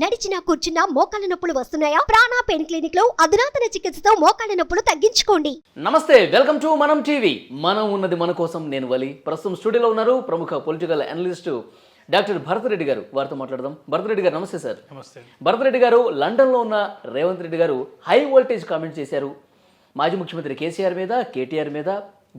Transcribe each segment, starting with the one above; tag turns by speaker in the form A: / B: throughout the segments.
A: నడిచినా కూర్చున్నా మోకాళ్ళ నొప్పులు వస్తున్నాయా? ప్రాణా పెయిన్ క్లినిక్లో అధునాతన చికిత్సతో మోకాళ్ళ నొప్పులు తగ్గించుకోండి.
B: నమస్తే వెల్కమ్ టు మనం టీవీ. మనం ఉన్నది మన కోసం నేను వలి. ప్రస్తుతం స్టూడియోలో ఉన్నారు ప్రముఖ political analyst doctor Bharat Reddy garu. వారితో మాట్లాడదాం. భరత్ రెడ్డి గారు నమస్తే సార్.
C: నమస్తే.
B: భరత్ రెడ్డి గారు లండన్లో ఉన్న రేవంత్ రెడ్డి గారు హై వోల్టేజ్ కామెంట్ చేశారు. మాజీ ముఖ్యమంత్రి కేసీఆర్ మీద కేటీఆర్ మీద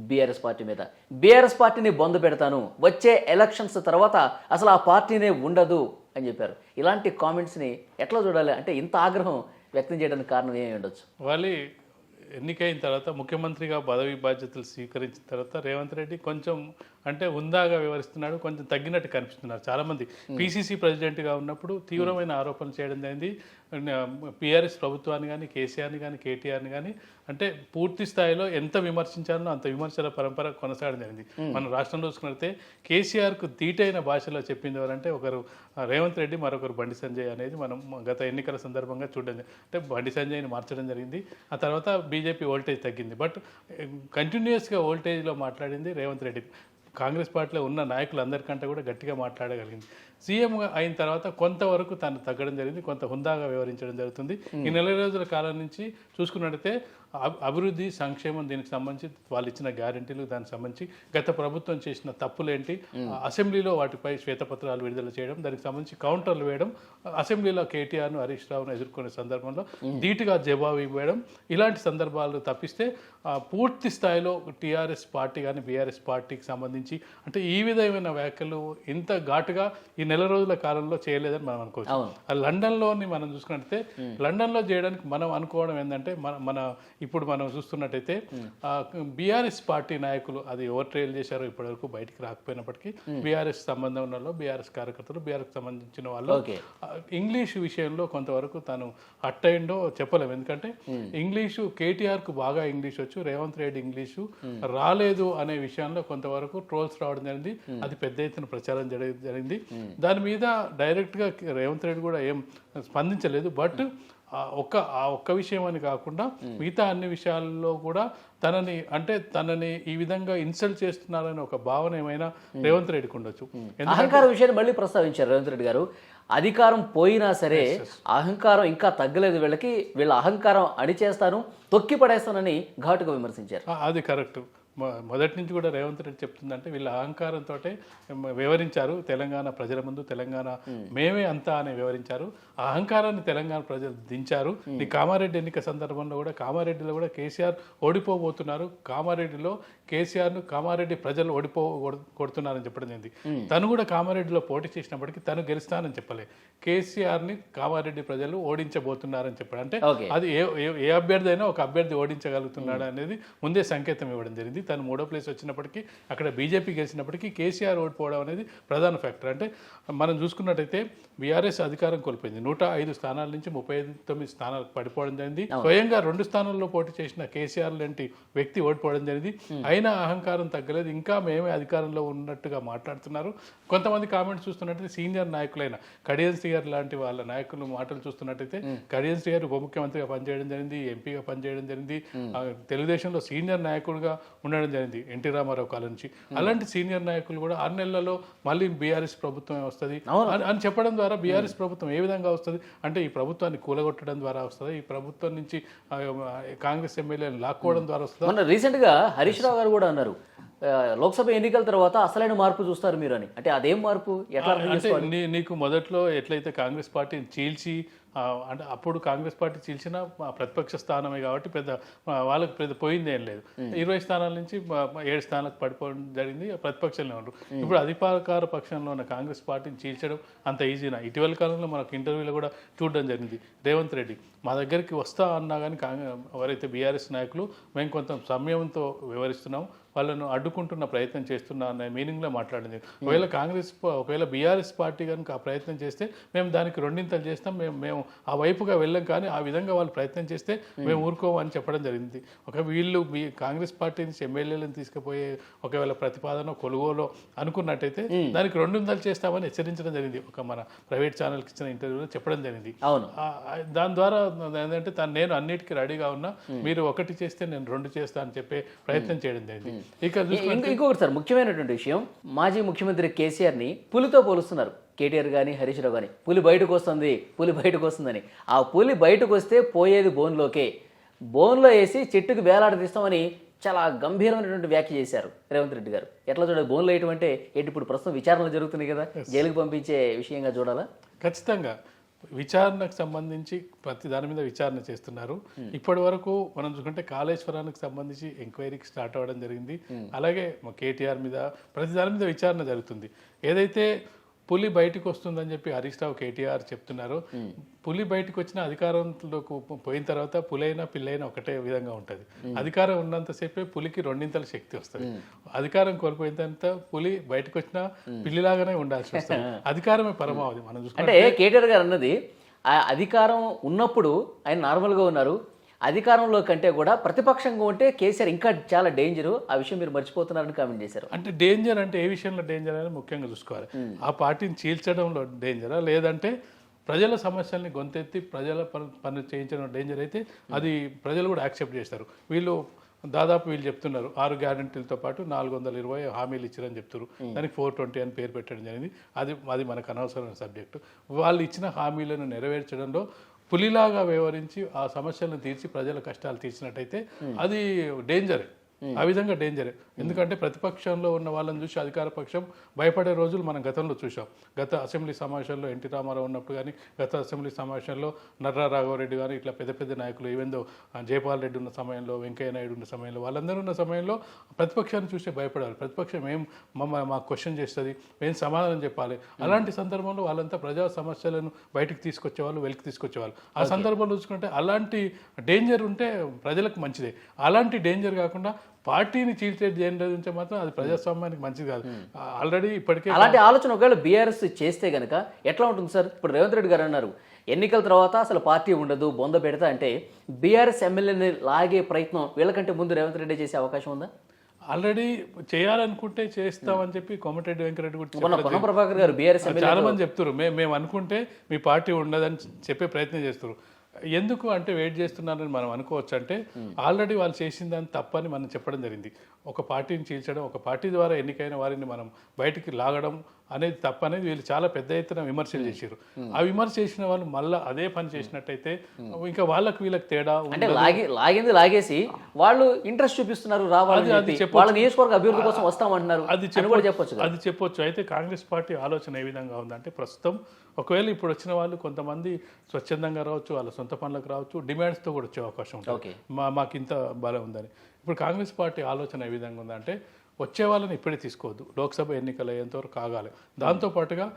B: బీఆర్ఎస్ పార్టీ మీద. బీఆర్ఎస్ పార్టీని బొంద పెడతాను. వచ్చే ఎలక్షన్స్ తర్వాత అసలు ఆ పార్టీనే ఉండదు. అని చెప్పారు. ఇలాంటి కామెంట్స్ని ఎట్లా చూడాలి? అంటే ఇంత ఆగ్రహం వ్యక్తం చేయడానికి కారణం ఏమి ఉండొచ్చు?
C: వాళ్ళు ఎన్నికైన తర్వాత ముఖ్యమంత్రిగా పదవి బాధ్యతలు స్వీకరించిన తర్వాత రేవంత్ రెడ్డి కొంచెం అంటే హుందాగా వ్యవహరిస్తున్నాడు కొంచెం తగ్గినట్టు కనిపిస్తున్నారు చాలామంది. పీసీసీ ప్రెసిడెంట్గా ఉన్నప్పుడు తీవ్రమైన ఆరోపణలు చేయడం జరిగింది పిఆర్ఎస్ ప్రభుత్వాన్ని కానీ కేసీఆర్ని కానీ కేటీఆర్ని కానీ అంటే పూర్తి స్థాయిలో ఎంత విమర్శించాలో అంత విమర్శల పరంపర కొనసాగడం జరిగింది. మన రాష్ట్రంలో చూసుకున్నట్లయితే కేసీఆర్కు ధీటైన భాషలో చెప్పింది ఎవరంటే ఒకరు రేవంత్ రెడ్డి మరొకరు బండి సంజయ్ అనేది మనం గత ఎన్నికల సందర్భంగా చూడడం. అంటే బండి సంజయ్ని మార్చడం జరిగింది. ఆ తర్వాత బీజేపీ ఓల్టేజ్ తగ్గింది. బట్ కంటిన్యూస్గా ఓల్టేజ్లో మాట్లాడింది రేవంత్ రెడ్డి. కాంగ్రెస్ పార్టీలో ఉన్న నాయకులందరికంటే కూడా గట్టిగా మాట్లాడగలిగింది. సీఎం అయిన తర్వాత కొంతవరకు తను తగ్గడం జరిగింది కొంత హుందాగా వ్యవహరించడం జరుగుతుంది. ఈ నెల రోజుల కాలం నుంచి చూసుకున్నట్టయితే అభివృద్ధి సంక్షేమం దీనికి సంబంధించి వాళ్ళు ఇచ్చిన గ్యారంటీలు దానికి సంబంధించి గత ప్రభుత్వం చేసిన తప్పులేంటి? అసెంబ్లీలో వాటిపై శ్వేతపత్రాలు విడుదల చేయడం దానికి సంబంధించి కౌంటర్లు వేయడం అసెంబ్లీలో కేటీఆర్ను హరీష్ రావును ఎదుర్కొనే సందర్భంలో ధీటుగా జవాబు ఇవ్వడం ఇలాంటి సందర్భాలు తప్పిస్తే పూర్తి స్థాయిలో టీఆర్ఎస్ పార్టీ కానీ బీఆర్ఎస్ పార్టీకి సంబంధించి అంటే ఈ విధమైన వ్యాఖ్యలు ఇంత ఘాటుగా ఈ నెల రోజుల కాలంలో చేయలేదని మనం అనుకోవచ్చు. లండన్లోని మనం చూసుకున్నట్టయితే లండన్లో చేయడానికి మనం అనుకోవడం ఏంటంటే మన మన ఇప్పుడు మనం చూస్తున్నట్టయితే బీఆర్ఎస్ పార్టీ నాయకులు అది ఎవరు ట్రైల్ చేశారో ఇప్పటివరకు బయటికి రాకపోయినప్పటికీ బీఆర్ఎస్ సంబంధం ఉన్న వాళ్ళు బీఆర్ఎస్ కార్యకర్తలు బీఆర్ఎస్ సంబంధించిన వాళ్ళు ఇంగ్లీష్ విషయంలో కొంతవరకు తను అట్టయిండో చెప్పలేము. ఎందుకంటే ఇంగ్లీషు కేటీఆర్కు బాగా ఇంగ్లీష్ వచ్చు రేవంత్ రెడ్డి ఇంగ్లీషు రాలేదు అనే విషయంలో కొంతవరకు ట్రోల్స్ రావడం జరిగింది. అది పెద్ద ఎత్తున ప్రచారం జరి- జరిగింది. దాని మీద డైరెక్ట్గా రేవంత్ రెడ్డి కూడా ఏం స్పందించలేదు. బట్ ఒక్క ఆ ఒక్క విషయం అని కాకుండా మిగతా అన్ని విషయాల్లో కూడా తనని అంటే తనని ఈ విధంగా ఇన్సల్ట్ చేస్తున్నారని ఒక భావన ఏమైనా రేవంత్ రెడ్డికి ఉండొచ్చు.
B: అహంకారం విషయాన్ని మళ్ళీ ప్రస్తావించారు రేవంత్ రెడ్డి గారు. అధికారం పోయినా సరే అహంకారం ఇంకా తగ్గలేదు వీళ్ళకి వీళ్ళ అహంకారం అణిచేస్తాను తొక్కి పడేస్తానని ఘాటుగా విమర్శించారు.
C: అది కరెక్ట్. మొదటి నుంచి కూడా రేవంత్ రెడ్డి చెప్తుందంటే వీళ్ళ అహంకారంతో వివరించారు తెలంగాణ ప్రజల ముందు తెలంగాణ మేమే. అంతా అని వివరించారు. ఆ అహంకారాన్ని తెలంగాణ ప్రజలు దించారు. ఈ కామారెడ్డి ఎన్నిక సందర్భంలో కూడా కామారెడ్డిలో కూడా కేసీఆర్ ఓడిపోబోతున్నారు. కామారెడ్డిలో కేసీఆర్ను కామారెడ్డి ప్రజలు ఓడిపో కొడు- కొడుతున్నారని చెప్పడం జరిగింది తను కూడా కామారెడ్డిలో పోటీ చేసినప్పటికీ తను గెలుస్తానని చెప్పలే. కేసీఆర్ని కామారెడ్డి ప్రజలు ఓడించబోతున్నారని చెప్పాడు. అంటే. అది ఏ ఏ- ఏ అభ్యర్థి అయినా ఒక అభ్యర్థి ఓడించగలుగుతున్నాడు అనేది ముందే సంకేతం ఇవ్వడం జరిగింది. తను మూడో ప్లేస్ వచ్చినప్పటికీ అక్కడ బీజేపీ గెలిచినప్పటికీ కేసీఆర్ ఓడిపోవడం అనేది ప్రధాన ఫ్యాక్టర్. అంటే మనం చూసుకున్నట్టయితే బీఆర్ఎస్ అధికారం కోల్పోయింది. నూట ఐదు స్థానాల నుంచి ముప్పై ఐదు తొమ్మిది స్థానాలకు పడిపోవడం జరిగింది. స్వయంగా రెండు స్థానాల్లో పోటీ చేసిన కేసీఆర్ లాంటి వ్యక్తి ఓడిపోవడం జరిగింది. అయినా అహంకారం తగ్గలేదు. ఇంకా మేమే అధికారంలో ఉన్నట్టుగా మాట్లాడుతున్నారు. కొంతమంది కామెంట్స్ చూస్తున్నట్టయితే సీనియర్ నాయకులైన కడియన్ శ్రీగారు లాంటి వాళ్ళ నాయకులు మాటలు చూస్తున్నట్టయితే కడియన్ శ్రీగారు ఉప ముఖ్యమంత్రిగా పనిచేయడం జరిగింది ఎంపీగా పనిచేయడం జరిగింది తెలుగుదేశంలో సీనియర్ నాయకుడిగా ఉండడం జరిగింది ఎన్టీ రామారావు కాలం నుంచి. అలాంటి సీనియర్ నాయకులు కూడా ఆరు నెలలలో మళ్ళీ బీఆర్ఎస్ ప్రభుత్వమే వస్తుంది. అని- చెప్పడం ద్వారా బీఆర్ఎస్ ప్రభుత్వం ఏ విధంగా వస్తుంది? అంటే ఈ ప్రభుత్వాన్ని కూలగొట్టడం ద్వారా వస్తుంది? ఈ ప్రభుత్వం నుంచి కాంగ్రెస్ ఎమ్మెల్యేలను లాక్కోవడం ద్వారా వస్తుంది?
B: మొన్న రీసెంట్గా హరీష్ రావు గారు కూడా అన్నారు. లోక్సభ ఎన్నికల తర్వాత అసలైన మార్పు చూస్తారు మీరు అని అంటే అదేం మార్పు? ఎట్లా
C: నీకు మొదట్లో ఎట్లయితే కాంగ్రెస్ పార్టీని చీల్చి అంటే అప్పుడు కాంగ్రెస్ పార్టీ చీల్చిన ప్రతిపక్ష స్థానమే కాబట్టి పెద్ద వాళ్ళకి పెద్ద పోయింది ఏం లేదు. ఇరవై స్థానాల నుంచి ఏడు స్థానాలకు పడిపోవడం జరిగింది ప్రతిపక్షంలో ఉన్నారు. ఇప్పుడు అధికార పక్షంలో ఉన్న కాంగ్రెస్ పార్టీని చీల్చడం అంత ఈజీనా? ఇటీవల కాలంలో మనకు ఇంటర్వ్యూలో కూడా చూడడం జరిగింది. రేవంత్ రెడ్డి. మా దగ్గరికి వస్తా అన్నా కానీ కాంగ్రెస్ ఎవరైతే బీఆర్ఎస్ నాయకులు మేము కొంత సమయంతో వివరిస్తున్నాం. వాళ్ళను అడ్డుకుంటున్న ప్రయత్నం చేస్తున్నా అనే మీనింగ్లో మాట్లాడింది. ఒకవేళ కాంగ్రెస్ పా- ఒకవేళ బీఆర్ఎస్ పార్టీ కనుక ఆ ప్రయత్నం చేస్తే మేము దానికి రెండింతలు చేస్తాం. మేము మేము ఆ వైపుగా వెళ్ళం కానీ ఆ విధంగా వాళ్ళు ప్రయత్నం చేస్తే మేము ఊరుకోమని చెప్పడం జరిగింది. ఒక వీళ్ళు మీ కాంగ్రెస్ పార్టీ నుంచి ఎమ్మెల్యేలను తీసుకుపోయే ఒకవేళ ప్రతిపాదన కొలుగోలో అనుకున్నట్టయితే దానికి రెండింతలు చేస్తామని హెచ్చరించడం జరిగింది. ఒక మన ప్రైవేట్ ఛానల్కి ఇచ్చిన ఇంటర్వ్యూలో చెప్పడం జరిగింది.
B: అవును.
C: దాని ద్వారా ఏంటంటే తను నేను అన్నిటికీ రెడీగా ఉన్నా మీరు ఒకటి చేస్తే నేను రెండు చేస్తా అని చెప్పే ప్రయత్నం చేయడం జరిగింది. ఇక
B: ఇంకొకటి సార్ ముఖ్యమైనటువంటి విషయం మాజీ ముఖ్యమంత్రి కేసీఆర్ని పులితో పోలుస్తున్నారు. కేటీఆర్ కానీ హరీష్ రావు కానీ పులి బయటకు వస్తుంది పులి బయటకు వస్తుందని. ఆ పులి బయటకు వస్తే పోయేది బోన్లోకే. బోన్లో వేసి చెట్టుకు వేలాడదీస్తామని చాలా గంభీరమైనటువంటి వ్యాఖ్య చేశారు రేవంత్ రెడ్డి గారు. ఎట్లా చూడాలి బోన్లో వేయటం అంటే ఏంటి? ఇప్పుడు ప్రస్తుతం విచారణలు జరుగుతున్నాయి కదా. జైలుకు పంపించే విషయంగా చూడాలా?
C: ఖచ్చితంగా. విచారణకు సంబంధించి ప్రతి దాని మీద విచారణ చేస్తున్నారు. ఇప్పటి వరకు మనం చూసుకుంటే కాళేశ్వరానికి సంబంధించి ఎంక్వైరీకి స్టార్ట్ అవ్వడం జరిగింది. అలాగే మా కేటీఆర్ మీద ప్రతి దాని మీద విచారణ జరుగుతుంది. ఏదైతే పులి బయటకు వస్తుందని చెప్పి హరీష్ రావు కేటీఆర్ చెప్తున్నారు. పులి బయటకు వచ్చిన అధికారంలోకి పోయిన తర్వాత పులైనా పిల్లైనా ఒకటే విధంగా ఉంటుంది. అధికారం ఉన్నంతసేపే పులికి రెండింతల శక్తి వస్తుంది. అధికారం కోల్పోయిన తర్వాత పులి బయటకు వచ్చినా పిల్లిలాగానే ఉండాల్సి వస్తుంది. అధికారమే పరమావధి మనం చూసుకుంటే.
B: అంటే కేటీఆర్ గారు అన్నది ఆ అధికారం ఉన్నప్పుడు ఆయన నార్మల్గా ఉన్నారు. అధికారంలో కంటే కూడా ప్రతిపక్షంగా ఉంటే కేసీఆర్ ఇంకా చాలా డేంజరు. ఆ విషయం మీరు మర్చిపోతున్నారని కామెంట్ చేశారు.
C: అంటే డేంజర్ అంటే ఏ విషయంలో డేంజర్ అనేది ముఖ్యంగా చూసుకోవాలి. ఆ పార్టీని చీల్చడంలో డేంజరా? లేదంటే ప్రజల సమస్యల్ని గొంతెత్తి ప్రజల పని పని చేయించడం డేంజర్ అయితే అది ప్రజలు కూడా యాక్సెప్ట్ చేస్తారు. వీళ్ళు దాదాపు వీళ్ళు చెప్తున్నారు ఆరు గ్యారంటీలతో పాటు నాలుగు వందల ఇరవై హామీలు ఇచ్చారని చెప్తారు దానికి ఫోర్ ట్వంటీ అని పేరు పెట్టడం జరిగింది. అది అది మనకు అనవసరమైన సబ్జెక్టు. వాళ్ళు ఇచ్చిన హామీలను నెరవేర్చడంలో పులిలాగా వ్యవహరించి ఆ సమస్యలను తీర్చి ప్రజల కష్టాలు తీర్చినట్టయితే అది డేంజరే. ఆ విధంగా డేంజరే ఎందుకంటే ప్రతిపక్షంలో ఉన్న వాళ్ళని చూసి అధికార పక్షం భయపడే రోజులు మనం గతంలో చూసాం గత అసెంబ్లీ సమావేశంలో ఎన్టీ రామారావు ఉన్నప్పుడు కానీ గత అసెంబ్లీ సమావేశంలో నర్రా రాఘవరెడ్డి కానీ ఇట్లా పెద్ద పెద్ద నాయకులు ఈవెందో జయపాల్ రెడ్డి ఉన్న సమయంలో వెంకయ్య నాయుడు ఉన్న సమయంలో వాళ్ళందరూ ఉన్న సమయంలో ప్రతిపక్షాన్ని చూసి భయపడాలి. ప్రతిపక్షం ఏం మమ్మ మాకు క్వశ్చన్ చేస్తుంది ఏం సమాధానం చెప్పాలి? అలాంటి సందర్భంలో వాళ్ళంతా ప్రజా సమస్యలను బయటకు తీసుకొచ్చేవాళ్ళు వెలికి తీసుకొచ్చేవాళ్ళు. ఆ సందర్భంలో చూసుకుంటే అలాంటి డేంజర్ ఉంటే ప్రజలకు మంచిదే. అలాంటి డేంజర్ కాకుండా పార్టీని చీల్చే డేంజర్ ఉంటే మాత్రం అది ప్రజాస్వామ్యానికి మంచిది కాదు. ఆల్రెడీ ఇప్పటికే
B: అలాంటి ఆలోచన ఒకవేళ బీఆర్ఎస్ చేస్తే గనక ఎట్లా ఉంటుంది సార్? ఇప్పుడు రేవంత్ రెడ్డి గారు అన్నారు ఎన్నికల తర్వాత అసలు పార్టీ ఉండదు బొంద పెడతా అంటే బీఆర్ఎస్ ఎమ్మెల్యేని లాగే ప్రయత్నం వీళ్ళకంటే ముందు రేవంత్ రెడ్డి చేసే అవకాశం ఉందా?
C: ఆల్రెడీ చేయాలనుకుంటే చేస్తామని చెప్పి కోమటిరెడ్డి వెంకరెడ్డి గురించి
B: ప్రభాకర్ గారు
C: చాలా మంది చెప్తారు మేము మేము అనుకుంటే మీ పార్టీ ఉండదని చెప్పే ప్రయత్నం చేస్తారు ఎందుకు అంటే వెయిట్ చేస్తున్నారని మనం అనుకోవచ్చు అంటే ఆల్రెడీ వాళ్ళు చేసిన దాన్ని తప్పని మనం చెప్పడం జరిగింది. ఒక పార్టీని చీల్చడం ఒక పార్టీ ద్వారా ఎన్నికైన వారిని మనం బయటికి లాగడం అనేది తప్ప అనేది వీళ్ళు చాలా పెద్ద ఎత్తున విమర్శలు చేశారు. ఆ విమర్శ చేసిన వాళ్ళు మళ్ళీ అదే పని చేసినట్టయితే ఇంకా వాళ్ళకి వీళ్ళకి తేడా
B: అంటే లాగి లాగింది లాగేసి వాళ్ళు ఇంట్రెస్ట్ చూపిస్తున్నారు రావాలని
C: అది
B: వాళ్ళ నియోజకవర్గ అభివృద్ధి కోసం వస్తామంటున్నారు
C: అది
B: చెప్పొచ్చు.
C: అది చెప్పొచ్చు. అయితే కాంగ్రెస్ పార్టీ ఆలోచన ఏ విధంగా ఉందంటే ప్రస్తుతం ఒకవేళ ఇప్పుడు వచ్చిన వాళ్ళు కొంతమంది స్వచ్ఛందంగా రావచ్చు వాళ్ళ సొంత పనులకు రావచ్చు డిమాండ్స్తో కూడా వచ్చే అవకాశం ఉంటుంది. మాకు ఇంత బలం ఉందని. ఇప్పుడు కాంగ్రెస్ పార్టీ ఆలోచన ఏ విధంగా ఉందంటే వచ్చే వాళ్ళని ఇప్పుడే తీసుకోవద్దు. లోక్సభ ఎన్నికలు అయ్యేంత వరకు కాగాలి దాంతోపాటుగా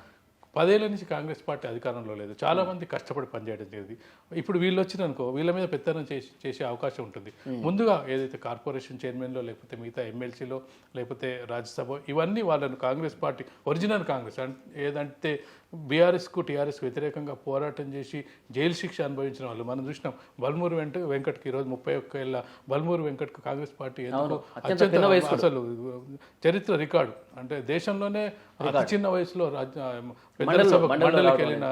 C: పదేళ్ళ నుంచి కాంగ్రెస్ పార్టీ అధికారంలో లేదు. చాలా మంది కష్టపడి పనిచేయడం జరిగింది ఇప్పుడు వీళ్ళు వచ్చిననుకో వీళ్ళ మీద పెత్తనం చేసి చేసే అవకాశం ఉంటుంది. ముందుగా ఏదైతే కార్పొరేషన్ చైర్మన్లో లేకపోతే మిగతా ఎమ్మెల్సీలో లేకపోతే రాజ్యసభ ఇవన్నీ వాళ్ళను కాంగ్రెస్ పార్టీ ఒరిజినల్ కాంగ్రెస్ అంటే ఏదంటే బీఆర్ఎస్కు టీఆర్ఎస్కు వ్యతిరేకంగా పోరాటం చేసి జైలు శిక్ష అనుభవించిన వాళ్ళు మనం చూసినాం బల్మూరు వెంట వెంకట్కి ఈరోజు ముప్పై ఒక్క ఏళ్ళ బల్మూరు వెంకట్కు కాంగ్రెస్ పార్టీ ఎందుకు
B: అత్యంత.
C: అసలు చరిత్ర రికార్డు అంటే దేశంలోనే అతి చిన్న వయసులో మండలికి వెళ్ళిన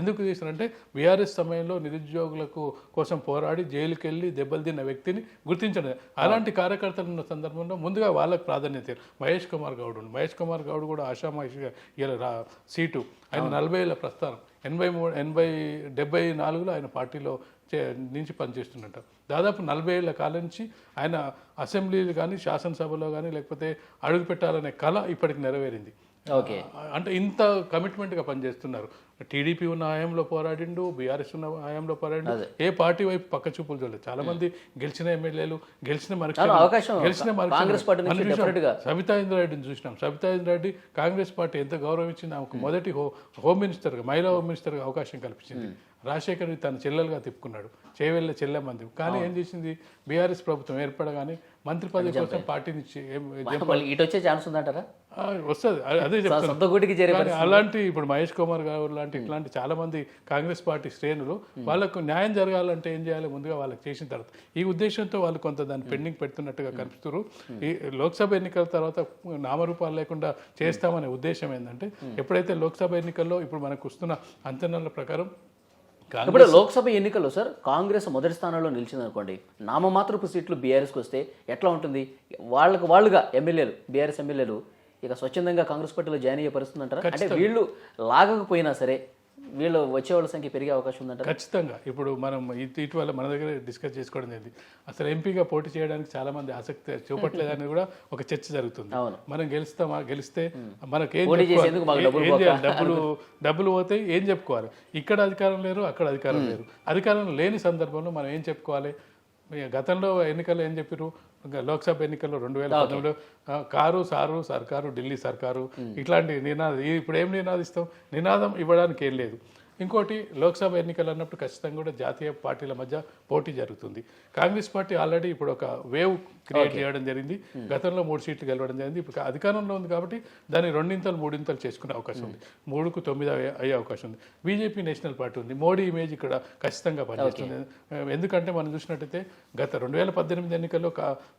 C: ఎందుకు చేశారంటే బీఆర్ఎస్ సమయంలో నిరుద్యోగులకు కోసం పోరాడి జైలుకి వెళ్ళి దెబ్బలు తిన్న వ్యక్తిని గుర్తించడం అలాంటి కార్యకర్తలు ఉన్న సందర్భంలో ముందుగా వాళ్ళకి ప్రాధాన్యత. మహేష్ కుమార్ గౌడ్. మహేష్ కుమార్ గౌడ్ కూడా ఆషామాషిగా ఇలా సీటు ఆయన నలభై ఏళ్ళ ప్రస్థానం. ఎనభై మూడు ఎనభై డెబ్బై నాలుగులో ఆయన పార్టీలో చే- నుంచి పనిచేస్తున్నట్ట దాదాపు నలభై ఏళ్ళ కాలం నుంచి ఆయన అసెంబ్లీలు కానీ శాసనసభలో కానీ లేకపోతే అడుగు పెట్టాలనే కళ ఇప్పటికి నెరవేరింది.
B: ఓకే.
C: అంటే ఇంత కమిట్మెంట్గా పనిచేస్తున్నారు. టీడీపీ ఉన్న హయాంలో పోరాడిండు బీఆర్ఎస్ ఉన్న హయాంలో పోరాడిండు ఏ పార్టీ వైపు పక్క చూపులు చూడలేదు. చాలా మంది గెలిచిన ఎమ్మెల్యేలు గెలిచిన గెలిచిన. సబితా ఇంద్రారెడ్డిని చూసినాం. సబితా ఇంద్రారెడ్డి కాంగ్రెస్ పార్టీ ఎంత గౌరవించింది ఆమెకు మొదటి హో హోమ్ మినిస్టర్గా మహిళా హోమ్ మినిస్టర్గా అవకాశం కల్పించింది. రాజశేఖర్ తన చెల్లెలుగా తిప్పుకున్నాడు. చేయవెళ్ళ చెల్లెమంది కానీ ఏం చేసింది? బీఆర్ఎస్ ప్రభుత్వం ఏర్పడగానే మంత్రి పదవి కోసం పార్టీని చే- ఏం-
B: మళ్ళీ ఇటు వచ్చే ఛాన్స్ ఉందంటారా?
C: వస్తుంది. అదే చెప్తాను అలాంటి ఇప్పుడు మహేష్ కుమార్ గారు లాంటి ఇట్లాంటి చాలా మంది కాంగ్రెస్ పార్టీ శ్రేణులు వాళ్ళకు న్యాయం జరగాలంటే ఏం చేయాలి? ముందుగా వాళ్ళకి చేసిన తర్వాత. ఈ ఉద్దేశంతో వాళ్ళు కొంత దాన్ని పెండింగ్ పెడుతున్నట్టుగా కనిపిస్తారు ఈ లోక్సభ ఎన్నికల తర్వాత నామరూపాలు లేకుండా చేస్తామనే ఉద్దేశం ఏంటంటే ఎప్పుడైతే లోక్సభ ఎన్నికల్లో ఇప్పుడు మనకు వస్తున్న అంచనాల ప్రకారం
B: ఇప్పుడు లోక్సభ ఎన్నికల్లో సార్ కాంగ్రెస్ మొదటి స్థానంలో నిలిచింది అనుకోండి నామమాత్రపు సీట్లు బీఆర్ఎస్కి వస్తే ఎట్లా ఉంటుంది? వాళ్ళకు వాళ్ళుగా ఎమ్మెల్యేలు బీఆర్ఎస్ ఎమ్మెల్యేలు ఇక స్వచ్ఛందంగా కాంగ్రెస్ పార్టీలో జాయిన్ అయ్యే పరిస్థితి అంటారా అంటే వీళ్ళు లాగకపోయినా సరే వీళ్ళు వచ్చే వాళ్ళ సంఖ్య పెరిగే అవకాశం ఉందంటారా?
C: ఖచ్చితంగా. ఇప్పుడు మనం ఇటు- ఇటీవల మన దగ్గర డిస్కస్ చేసుకోవడం జరిగింది. అసలు ఎంపీగా పోటీ చేయడానికి చాలా మంది ఆసక్తి చూపట్లేదు అనేది కూడా ఒక చర్చ జరుగుతుంది. మనం గెలుస్తామా? గెలిస్తే మనకి ఏం
B: డబ్బులు?
C: డబ్బులు పోతే ఏం చెప్పుకోవాలి? ఇక్కడ అధికారం లేరు అక్కడ అధికారం లేరు. అధికారం లేని సందర్భంలో మనం ఏం చెప్పుకోవాలి? గతంలో ఎన్నికల్లో ఏం చెప్పారు లోక్సభ ఎన్నికల్లో రెండు వేల పంతొమ్మిదిలో కారు సారు సర్కారు ఢిల్లీ సర్కారు ఇట్లాంటి నినాదం ఇప్పుడు ఏం నినాదిస్తాం? నినాదం ఇవ్వడానికి ఏం లేదు. ఇంకోటి లోక్సభ ఎన్నికలు అన్నప్పుడు ఖచ్చితంగా కూడా జాతీయ పార్టీల మధ్య పోటీ జరుగుతుంది. కాంగ్రెస్ పార్టీ ఆల్రెడీ ఇప్పుడు ఒక వేవ్ క్రియేట్ చేయడం జరిగింది. గతంలో మూడు సీట్లు గెలవడం జరిగింది. ఇప్పుడు అధికారంలో ఉంది కాబట్టి దాన్ని రెండింతలు మూడింతలు చేసుకునే అవకాశం ఉంది. మూడుకు తొమ్మిది అయ్యే అవకాశం ఉంది. బీజేపీ నేషనల్ పార్టీ ఉంది. మోడీ ఇమేజ్ ఇక్కడ ఖచ్చితంగా పనిచేస్తుంది. ఎందుకంటే మనం చూసినట్టయితే గత రెండు వేల పద్దెనిమిది ఎన్నికల్లో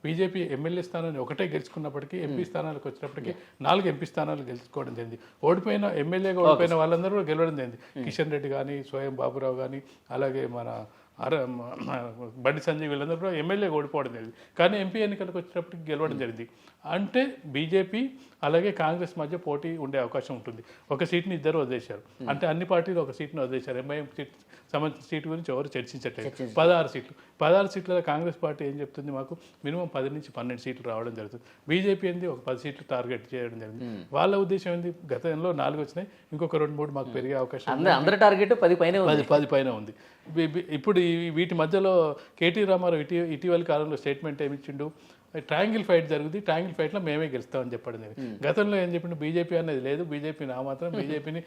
C: బీజేపీ ఎమ్మెల్యే స్థానాన్ని ఒకటే గెలుచుకున్నప్పటికీ ఎంపీ స్థానాలకు వచ్చినప్పటికీ నాలుగు ఎంపీ స్థానాలు గెలుచుకోవడం జరిగింది. ఓడిపోయిన ఎమ్మెల్యేగా ఓడిపోయిన వాళ్ళందరూ కూడా గెలవడం జరిగింది. కిషన్ రెడ్డి కానీ స్వయం బాబురావు కానీ అలాగే మన అర బండి సంజయ్ వీళ్ళందరూ కూడా ఎమ్మెల్యే ఓడిపోవడం జరిగింది. కానీ ఎంపీ ఎన్నికలకు వచ్చినప్పటికి గెలవడం జరిగింది. అంటే బీజేపీ అలాగే కాంగ్రెస్ మధ్య పోటీ ఉండే అవకాశం ఉంటుంది. ఒక సీట్ని ఇద్దరు వదిలేశారు. అంటే అన్ని పార్టీలు ఒక సీట్ని వదిలేశారు. ఎంఐఎం సీట్ సంబంధించిన సీట్ గురించి ఎవరు చర్చించట్లేదు. పదహారు సీట్లు. పదహారు సీట్లలో కాంగ్రెస్ పార్టీ ఏం చెప్తుంది మాకు? మినిమం పది నుంచి పన్నెండు సీట్లు రావడం జరుగుతుంది. బీజేపీ ఏంది? ఒక పది సీట్లు టార్గెట్ చేయడం జరిగింది. వాళ్ళ ఉద్దేశం ఏంది? గతంలో నాలుగు వచ్చినాయి. ఇంకొక రెండు మూడు మాకు పెరిగే అవకాశం.
B: అందరి టార్గెట్ పది పైనే ఉంది.
C: పది పది పైన ఉంది. ఇప్పుడు వీటి మధ్యలో కేటీ రామారావు ఇటీ ఇటీవల కాలంలో స్టేట్మెంట్ ఏమి ఇచ్చిండు? ట్రయాంగిల్ ఫైట్ జరుగుతుంది ట్రయాంగిల్ ఫైట్లో మేమే గెలుస్తామని చెప్పడం జరిగింది గతంలో ఏం చెప్పిండు? బీజేపీ అనేది లేదు బీజేపీ నా మాత్రం బీజేపీని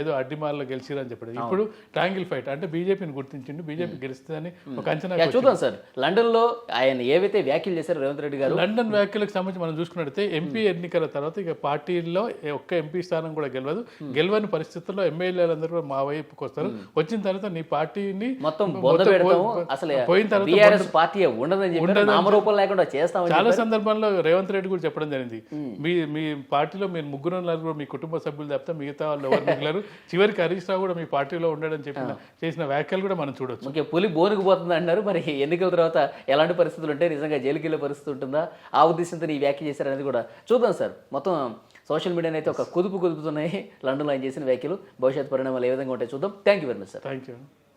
C: ఏదో అడ్డిమాల్లో గెలిచిరని చెప్పడం. ఇప్పుడు ట్రయాంగిల్ ఫైట్ అంటే బీజేపీని గుర్తించిండు బీజేపీ గెలుస్తుందని ఒక అంచనా
B: చూద్దాం సార్. లండన్లో ఆయన ఏవైతే వ్యాఖ్యలు చేశారో రేవంత్ రెడ్డి గారు?
C: లండన్ వ్యాఖ్యలకు సంబంధించి మనం చూసుకున్నట్టయితే ఎంపీ ఎన్నికల తర్వాత ఇక పార్టీల్లో ఏ ఒక్క ఎంపీ స్థానం కూడా గెలవదు. గెలవని పరిస్థితుల్లో ఎమ్మెల్యేలందరూ కూడా మా వైపుకి వస్తారు. వచ్చిన తర్వాత నీ పార్టీని
B: మొత్తం
C: పోయిన తర్వాత
B: పార్టీ ఉండదని నామరూపం లేకుండా చేస్తామని
C: చాలా సందర్భాల్లో రేవంత్ రెడ్డి కూడా చెప్పడం జరిగింది. మీ మీ పార్టీలో మీరు ముగ్గురు నలుగురు మీ కుటుంబ సభ్యులు తప్పితే మిగతా వాళ్ళు ఎవరు మిగిలారు? చివరికి హరీష్ రావు కూడా మీ పార్టీలో ఉండడం చెప్పిన చేసిన వ్యాఖ్యలు కూడా మనం చూడొచ్చు.
B: ముఖ్య పులి బోనుకు పోతుంది అంటున్నారు. మరి ఎన్నికల తర్వాత ఎలాంటి పరిస్థితులు ఉంటాయి? నిజంగా జైలుకి వెళ్ళే పరిస్థితి ఉంటుందా? ఆ ఉద్దేశంతో ఈ వ్యాఖ్య చేశారనేది కూడా చూద్దాం సార్. మొత్తం సోషల్ మీడియాని అయితే ఒక కుదుపు కుదుపుతున్నాయి. లండన్లో ఆయన చేసిన వ్యాఖ్యలు భవిష్యత్ పరిణామాలు ఏ విధంగా ఉంటాయి చూద్దాం. Thank you very much sir
C: thank you